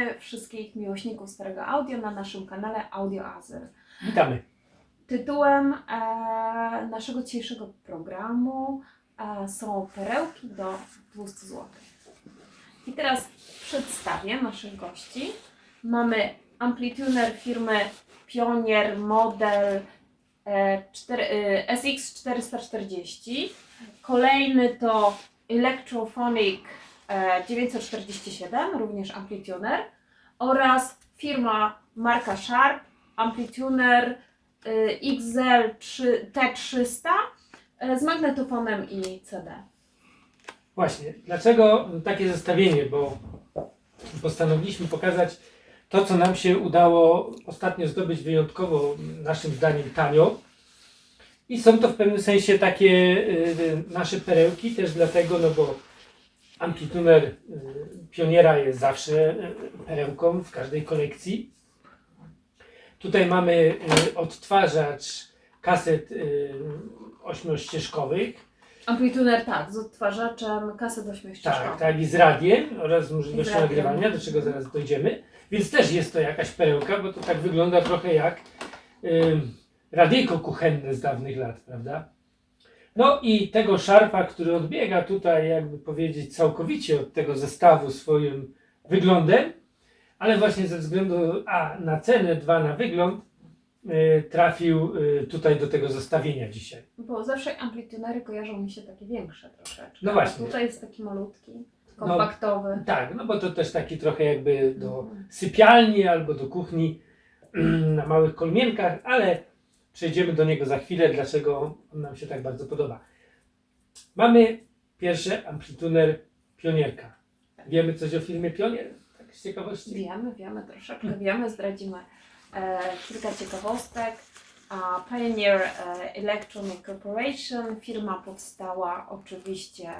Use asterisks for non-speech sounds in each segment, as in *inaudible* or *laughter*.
Witamy wszystkich miłośników starego audio na naszym kanale Audio Azyl. Witamy. Tytułem e, naszego dzisiejszego programu e, są perełki do 200 zł. I teraz przedstawię naszych gości. Mamy amplituner firmy Pionier model e, 4, e, SX440. Kolejny to Electrophonic 947, również amplituner. Oraz firma marka Sharp Amplituner y, XL3 T300 y, z magnetofonem i CD. Właśnie, dlaczego takie zestawienie? Bo postanowiliśmy pokazać to, co nam się udało ostatnio zdobyć wyjątkowo, naszym zdaniem, tanio. I są to w pewnym sensie takie y, nasze perełki, też dlatego, no bo amplituner y, pioniera jest zawsze y, perełką w każdej kolekcji. Tutaj mamy y, odtwarzacz kaset y, ośmiościeżkowych. Amplituner tak, z odtwarzaczem kaset ośmiościeżkowych. Tak, tak, i z radiem oraz z możliwością nagrywania, do czego zaraz dojdziemy. Więc też jest to jakaś perełka, bo to tak wygląda trochę jak ym, radyjko kuchenne z dawnych lat, prawda? No i tego szarpa, który odbiega tutaj, jakby powiedzieć, całkowicie od tego zestawu swoim wyglądem, ale właśnie ze względu a na cenę, dwa na wygląd, y, trafił y, tutaj do tego zestawienia dzisiaj. Bo zawsze amplitunery kojarzą mi się takie większe troszeczkę. No właśnie. A tutaj jest taki malutki, kompaktowy. Tak, no bo to też taki trochę jakby do Mhm. sypialni albo do kuchni *clears throat* na małych kolmienkach, ale przejdziemy do niego za chwilę, dlaczego on nam się tak bardzo podoba. Mamy pierwszy amplituner Pionierka. Wiemy coś o firmie Pionier? Tak z ciekawości? Wiemy, wiemy troszeczkę, *laughs* wiemy, zdradzimy e, kilka ciekawostek. A Pioneer e, Electronic Corporation, firma powstała oczywiście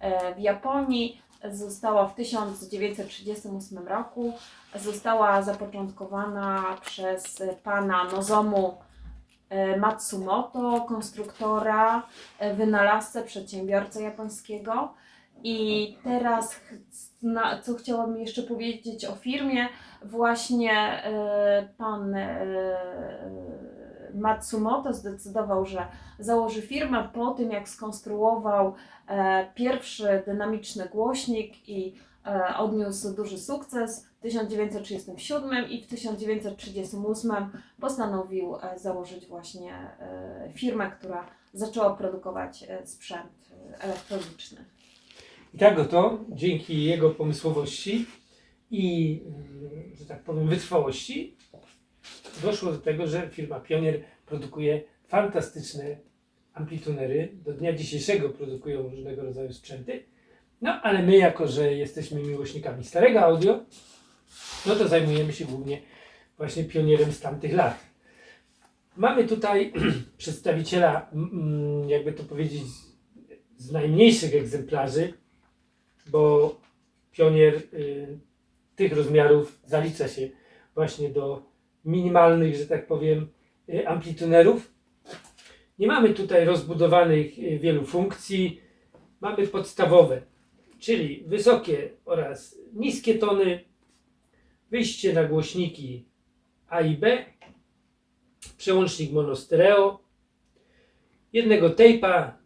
e, w Japonii, została w 1938 roku, została zapoczątkowana przez pana Nozomu Matsumoto, konstruktora, e, wynalazcę, przedsiębiorcę japońskiego. I teraz, co chciałabym jeszcze powiedzieć o firmie, właśnie e, pan e, Matsumoto zdecydował, że założy firmę po tym, jak skonstruował e, pierwszy dynamiczny głośnik i e, odniósł duży sukces w 1937 i w 1938 postanowił e, założyć właśnie e, firmę, która zaczęła produkować e, sprzęt e, elektroniczny. I tak oto, dzięki jego pomysłowości i, że tak powiem, wytrwałości, doszło do tego, że firma Pionier produkuje fantastyczne amplitunery. Do dnia dzisiejszego produkują różnego rodzaju sprzęty. No, ale my, jako że jesteśmy miłośnikami starego audio, no to zajmujemy się głównie właśnie pionierem z tamtych lat. Mamy tutaj *clears throat* przedstawiciela, mm, jakby to powiedzieć, z- z najmniejszych egzemplarzy, bo pionier y, tych rozmiarów zalicza się właśnie do minimalnych, że tak powiem, y, amplitunerów. Nie mamy tutaj rozbudowanych y, wielu funkcji. Mamy podstawowe, czyli wysokie oraz niskie tony, wyjście na głośniki A i B, przełącznik monostereo, jednego tejpa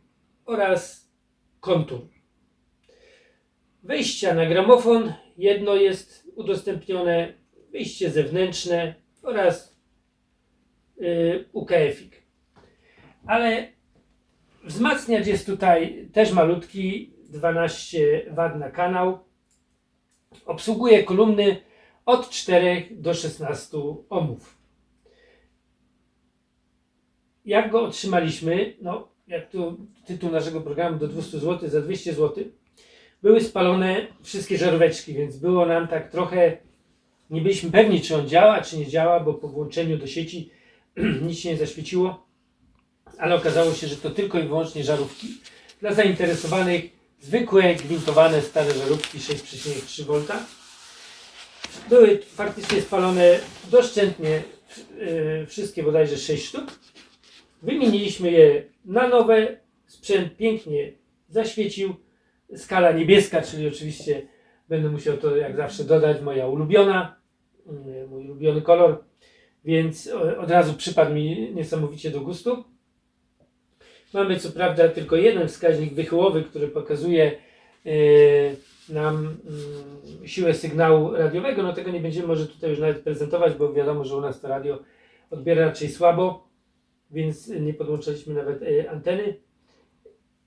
oraz kontur. Wejścia na gramofon, jedno jest udostępnione, wyjście zewnętrzne oraz yy, UKF-ik. Ale wzmacniacz jest tutaj też malutki, 12 W na kanał. Obsługuje kolumny od 4 do 16 ohmów. Jak go otrzymaliśmy? No, jak tu tytuł naszego programu do 200 zł za 200 zł były spalone wszystkie żaróweczki, więc było nam tak trochę, nie byliśmy pewni, czy on działa, czy nie działa, bo po włączeniu do sieci *clears throat* nic się nie zaświeciło, ale okazało się, że to tylko i wyłącznie żarówki. Dla zainteresowanych zwykłe, gwintowane, stare żarówki 6,3 V. Były faktycznie spalone doszczętnie yy, wszystkie bodajże 6 sztuk. Wymieniliśmy je na nowe, sprzęt pięknie zaświecił, skala niebieska, czyli oczywiście Będę musiał to jak zawsze dodać, moja ulubiona, mm, mój ulubiony kolor, więc e, od razu przypadł mi niesamowicie do gustu. Mamy co prawda tylko jeden wskaźnik wychyłowy, który pokazuje e, nam mm, siłę sygnału radiowego. No tego nie będziemy może tutaj już nawet prezentować, bo wiadomo, że u nas to radio odbiera raczej słabo, więc nie podłączaliśmy nawet e, anteny.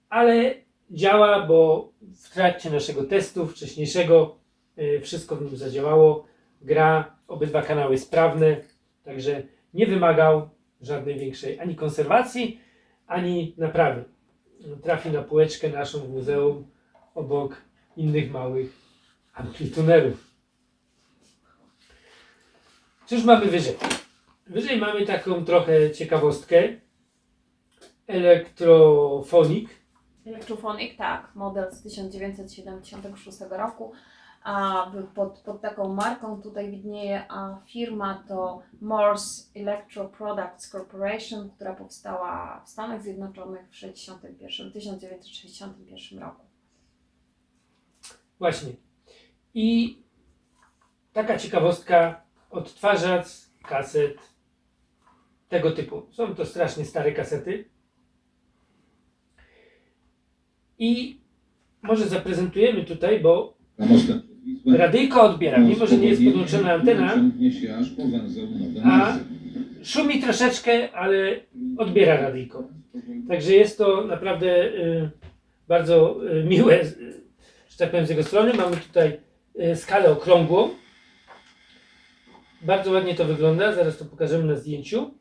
Ale działa, bo w trakcie naszego testu wcześniejszego e, wszystko w nim zadziałało. Gra, obydwa kanały sprawne, także nie wymagał żadnej większej ani konserwacji, ani naprawy. Trafi na półeczkę naszą w muzeum obok innych małych amplitunerów. Cóż mamy wyżej? Wyżej mamy taką trochę ciekawostkę. Elektrofonik. Electrophonic, tak, model z 1976 roku. A pod, pod taką marką tutaj widnieje firma to Morse Electro Products Corporation, która powstała w Stanach Zjednoczonych w 61, 1961 roku. Właśnie. I taka ciekawostka, odtwarzacz kaset tego typu. Są to strasznie stare kasety. I może zaprezentujemy tutaj, bo radyjko odbiera, mimo że nie jest podłączona antena, się aż po węzeł Nowe A- szumi troszeczkę, ale odbiera radyjko. Także jest to naprawdę y, bardzo y, miłe, y, że tak powiem, z jego strony. Mamy tutaj y, skalę okrągłą. Bardzo ładnie to wygląda, zaraz to pokażemy na zdjęciu.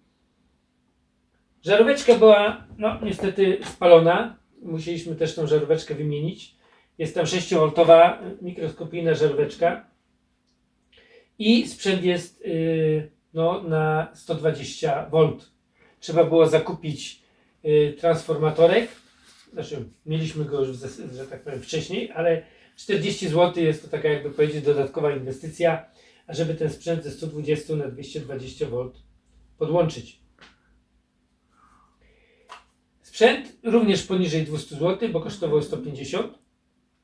Żaróweczka była, no niestety spalona. Musieliśmy też tą żaróweczkę wymienić. Jest tam 6V mikroskopijna żaróweczka. I sprzęt jest y, no, na 120V. Trzeba było zakupić y, transformatorek. Znaczy, mieliśmy go już, że tak powiem, wcześniej, ale 40 zł jest to taka, jakby powiedzieć, dodatkowa inwestycja, ażeby ten sprzęt ze 120 na 220V podłączyć. Sprzęt również poniżej 200 zł, bo kosztował 150.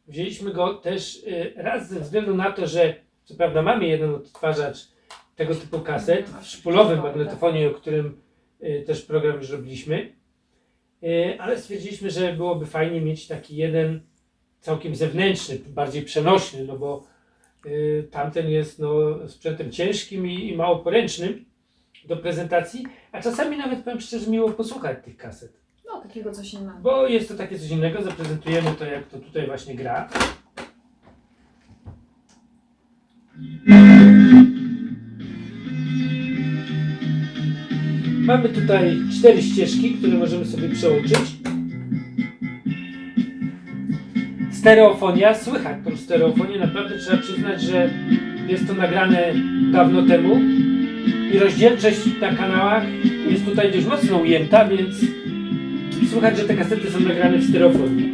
Wzięliśmy go też y, raz ze względu na to, że co prawda mamy jeden odtwarzacz tego typu kaset w szpulowym magnetofonie, o którym y, też program już robiliśmy, y, ale stwierdziliśmy, że byłoby fajnie mieć taki jeden całkiem zewnętrzny, bardziej przenośny, no bo tamten jest no, sprzętem ciężkim i, i mało poręcznym do prezentacji, a czasami nawet powiem szczerze miło posłuchać tych kaset. Takiego coś innego. Bo jest to takie coś innego, zaprezentujemy to jak to tutaj właśnie gra. Mamy tutaj cztery ścieżki, które możemy sobie przełączyć. Stereofonia, słychać tą stereofonię, naprawdę trzeba przyznać, że jest to nagrane dawno temu i rozdzielczość na kanałach jest tutaj dość mocno ujęta, więc Słychać, że te kasety są nagrane w stereofonii.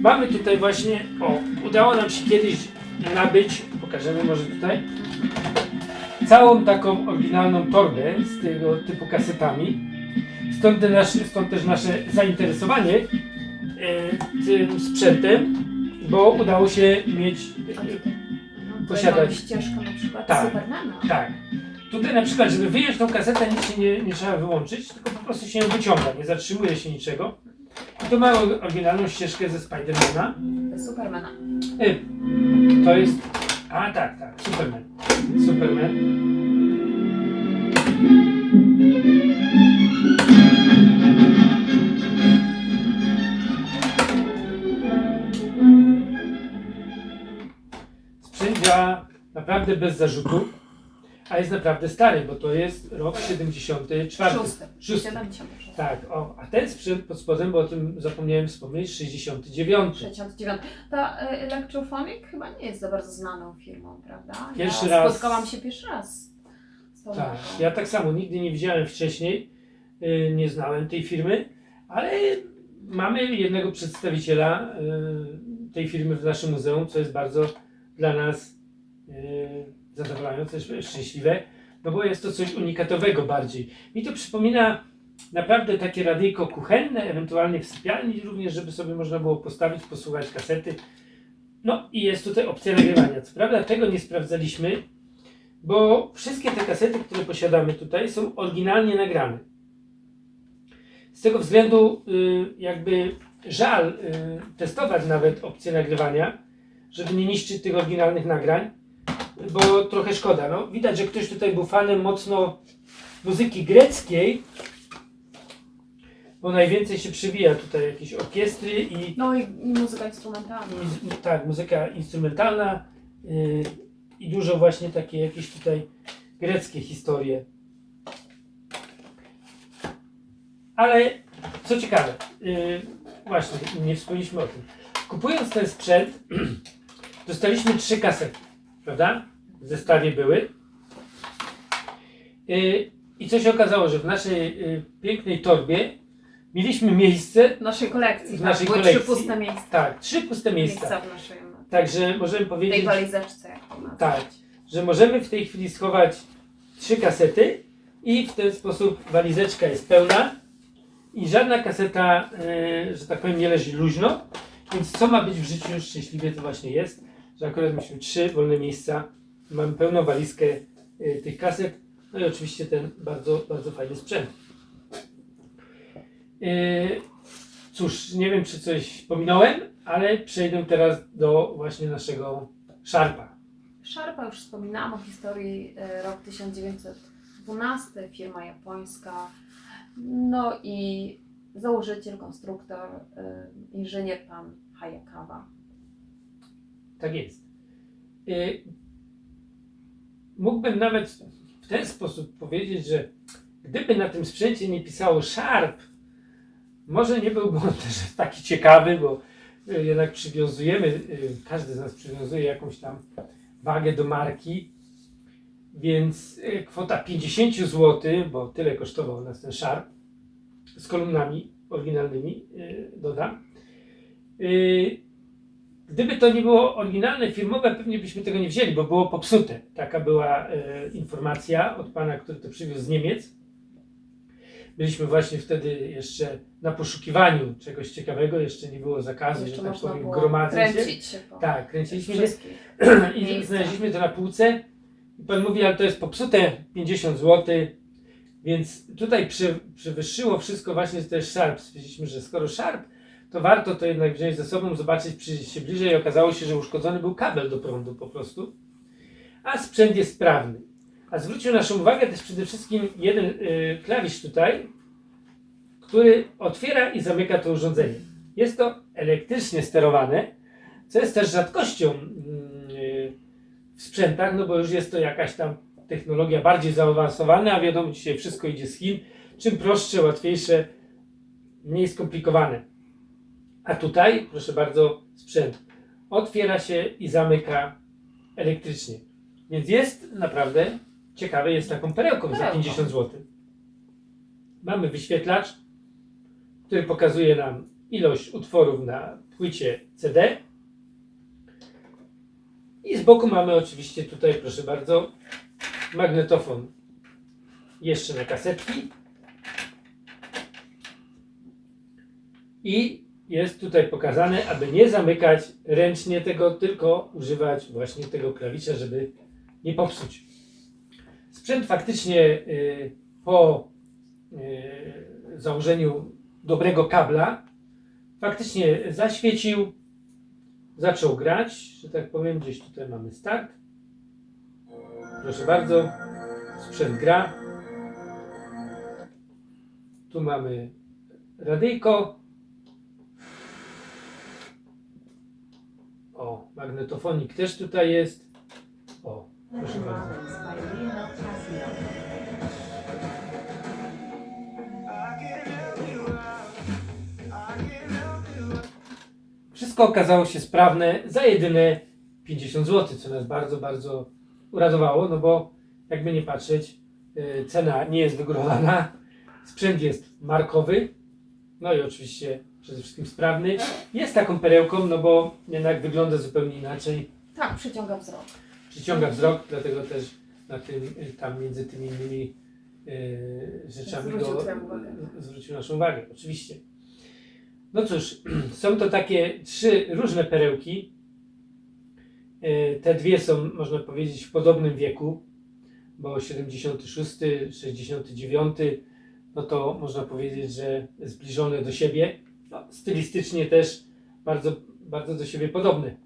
Mamy tutaj właśnie, o, udało nam się kiedyś nabyć, pokażemy może tutaj, całą taką oryginalną torbę z tego typu kasetami. Stąd, te nasze, stąd też nasze zainteresowanie e, tym sprzętem, bo udało się mieć tutaj, no, posiadać- ścieżkę na przykład Tak. Supermana. Tak. Tutaj na przykład, żeby wyjąć tą kasetę, nic się nie, nie trzeba wyłączyć, tylko po prostu się ją wyciąga, nie zatrzymuje się niczego. I tu mamy oryginalną ścieżkę ze Spidermana. Supermana. Y, To jest. A tak, tak, Superman. Superman. Sprzęt działa naprawdę bez zarzutu, a jest naprawdę stary, bo to jest rok 74. Szósty. Szósty. 76. Tak, o, a ten sprzęt pod spodem, bo o tym zapomniałem wspomnieć, 69. 69. Ta y, Electrophonic chyba nie jest za bardzo znaną firmą, prawda? Pierwszy ja raz- Spotkałam się pierwszy raz z tą Tak, marką. ja tak samo nigdy nie widziałem wcześniej, y, nie znałem tej firmy, ale mamy jednego przedstawiciela y, tej firmy w naszym muzeum, co jest bardzo dla nas y, zadowalające, sz- szczęśliwe, no bo jest to coś unikatowego bardziej. Mi to przypomina naprawdę takie radyjko kuchenne, ewentualnie w sypialni również, żeby sobie można było postawić, posłuchać kasety. No i jest tutaj opcja nagrywania. Co prawda tego nie sprawdzaliśmy, bo wszystkie te kasety, które posiadamy tutaj są oryginalnie nagrane. Z tego względu y, jakby żal y, testować nawet opcję nagrywania, żeby nie niszczyć tych oryginalnych nagrań, bo trochę szkoda. No, widać, że ktoś tutaj był fanem mocno muzyki greckiej, bo najwięcej się przywija tutaj jakieś orkiestry i No i, i muzyka instrumentalna. Muzy- tak, muzyka instrumentalna yy, i dużo właśnie takie jakieś tutaj greckie historie. Ale co ciekawe, yy, właśnie nie wspomnieliśmy o tym. Kupując ten sprzęt, *clears throat* dostaliśmy trzy kasety, prawda? W zestawie były. Yy, I co się okazało, że w naszej yy, pięknej torbie mieliśmy miejsce, W naszej kolekcji. W tak, naszej były kolekcji. trzy puste miejsca. tak, trzy puste miejsca. Miejsca w naszej Także możemy tej powiedzieć, walizeczce, jak to nazwać. Tak. że możemy w tej chwili schować trzy kasety i w ten sposób walizeczka jest pełna i żadna kaseta, e, że tak powiem, nie leży luźno. Więc co ma być w życiu szczęśliwie to właśnie jest, że akurat mieliśmy trzy wolne miejsca, mamy pełną walizkę e, tych kaset, no i oczywiście ten bardzo, bardzo fajny sprzęt. E, Cóż, nie wiem czy coś pominąłem, ale przejdę teraz do właśnie naszego Sharpa. Sharpa już wspominałam o historii e, rok 1912, firma japońska. No i założyciel, konstruktor, inżynier pan Hayakawa. Tak jest. Y, Mógłbym nawet w ten sposób powiedzieć, że gdyby na tym sprzęcie nie pisało Sharp, może nie byłby on też taki ciekawy, bo y, jednak przywiązujemy, y, każdy z nas przywiązuje jakąś tam wagę do marki, więc kwota 50 zł, bo tyle kosztował nas ten Sharp, z kolumnami oryginalnymi, dodam. Gdyby to nie było oryginalne, firmowe, pewnie byśmy tego nie wzięli, bo było popsute. Taka była e, informacja od pana, który to przywiózł z Niemiec. Byliśmy właśnie wtedy jeszcze na poszukiwaniu czegoś ciekawego, jeszcze nie było zakazu, Jeszcze że tak można powiem, było się. kręcić się po Tak, kręciliśmy się wszystkich. *clears throat* i miejscach. znaleźliśmy to na półce. I pan mówi, ale to jest popsute 50 zł. Więc tutaj przewyższyło wszystko właśnie, jest Sharp. Stwierdziliśmy, że skoro Sharp, to warto to jednak wziąć ze sobą, zobaczyć, się bliżej. Okazało się, że uszkodzony był kabel do prądu po prostu. A sprzęt jest sprawny. A zwrócił naszą uwagę też przede wszystkim jeden y, klawisz tutaj, który otwiera i zamyka to urządzenie. Jest to elektrycznie sterowane, co jest też rzadkością mm, y, w sprzętach, no bo już jest to jakaś tam technologia bardziej zaawansowana, a wiadomo, dzisiaj wszystko idzie z Chin. Czym prostsze, łatwiejsze, mniej skomplikowane. A tutaj, proszę bardzo, sprzęt otwiera się i zamyka elektrycznie. Więc jest naprawdę ciekawy, jest taką perełką za Perełką. 50 zł. Mamy wyświetlacz, który pokazuje nam ilość utworów na płycie CD. I z boku mamy oczywiście tutaj, proszę bardzo, magnetofon jeszcze na kasetki. I jest tutaj pokazane, aby nie zamykać ręcznie tego, tylko używać właśnie tego klawisza, żeby nie popsuć. Sprzęt faktycznie y, po y, założeniu dobrego kabla faktycznie zaświecił, zaczął grać, że tak powiem, gdzieś tutaj mamy start. Proszę bardzo, sprzęt gra. Tu mamy radyjko. O, magnetofonik też tutaj jest. O, proszę bardzo. Wszystko okazało się sprawne za jedyne 50 zł, co nas bardzo, bardzo uradowało, no bo jakby nie patrzeć, y, cena nie jest wygórowana, sprzęt jest markowy, no i oczywiście przede wszystkim sprawny. Jest taką perełką, no bo jednak wygląda zupełnie inaczej, Tak, przyciąga wzrok. przyciąga wzrok, dlatego też na tym, tam między tymi innymi y, rzeczami Zwrócił go, twoją uwagę. zwrócił naszą uwagę, oczywiście. No cóż, *clears throat* są to takie trzy różne perełki. Y, Te dwie są, można powiedzieć, w podobnym wieku, bo 76, 69, no to można powiedzieć, że zbliżone do siebie. No, stylistycznie też bardzo, bardzo do siebie podobne.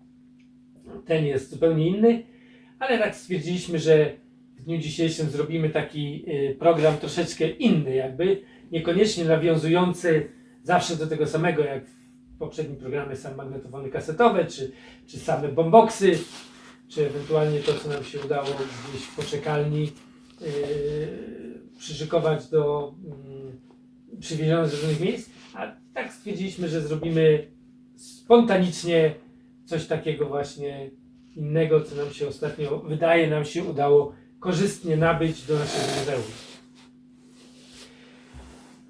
Ten jest zupełnie inny, ale tak stwierdziliśmy, że w dniu dzisiejszym zrobimy taki y, program troszeczkę inny, jakby niekoniecznie nawiązujący zawsze do tego samego, jak w poprzednim programie same magnetofony kasetowe, czy, czy same bomboksy, czy ewentualnie to, co nam się udało gdzieś w poczekalni yy, przyszykować do yy, przywiezione z różnych miejsc, a tak stwierdziliśmy, że zrobimy spontanicznie coś takiego właśnie innego, co nam się ostatnio, wydaje nam się, udało korzystnie nabyć do naszego muzeum.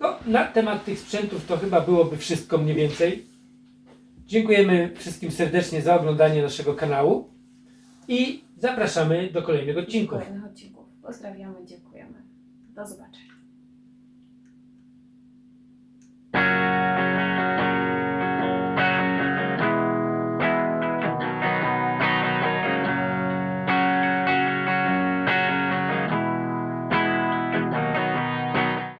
No, na temat tych sprzętów to chyba byłoby wszystko mniej więcej. Dziękujemy wszystkim serdecznie za oglądanie naszego kanału i zapraszamy do kolejnych odcinków. Kolejnych odcinków. Pozdrawiamy, dziękujemy. Do zobaczenia.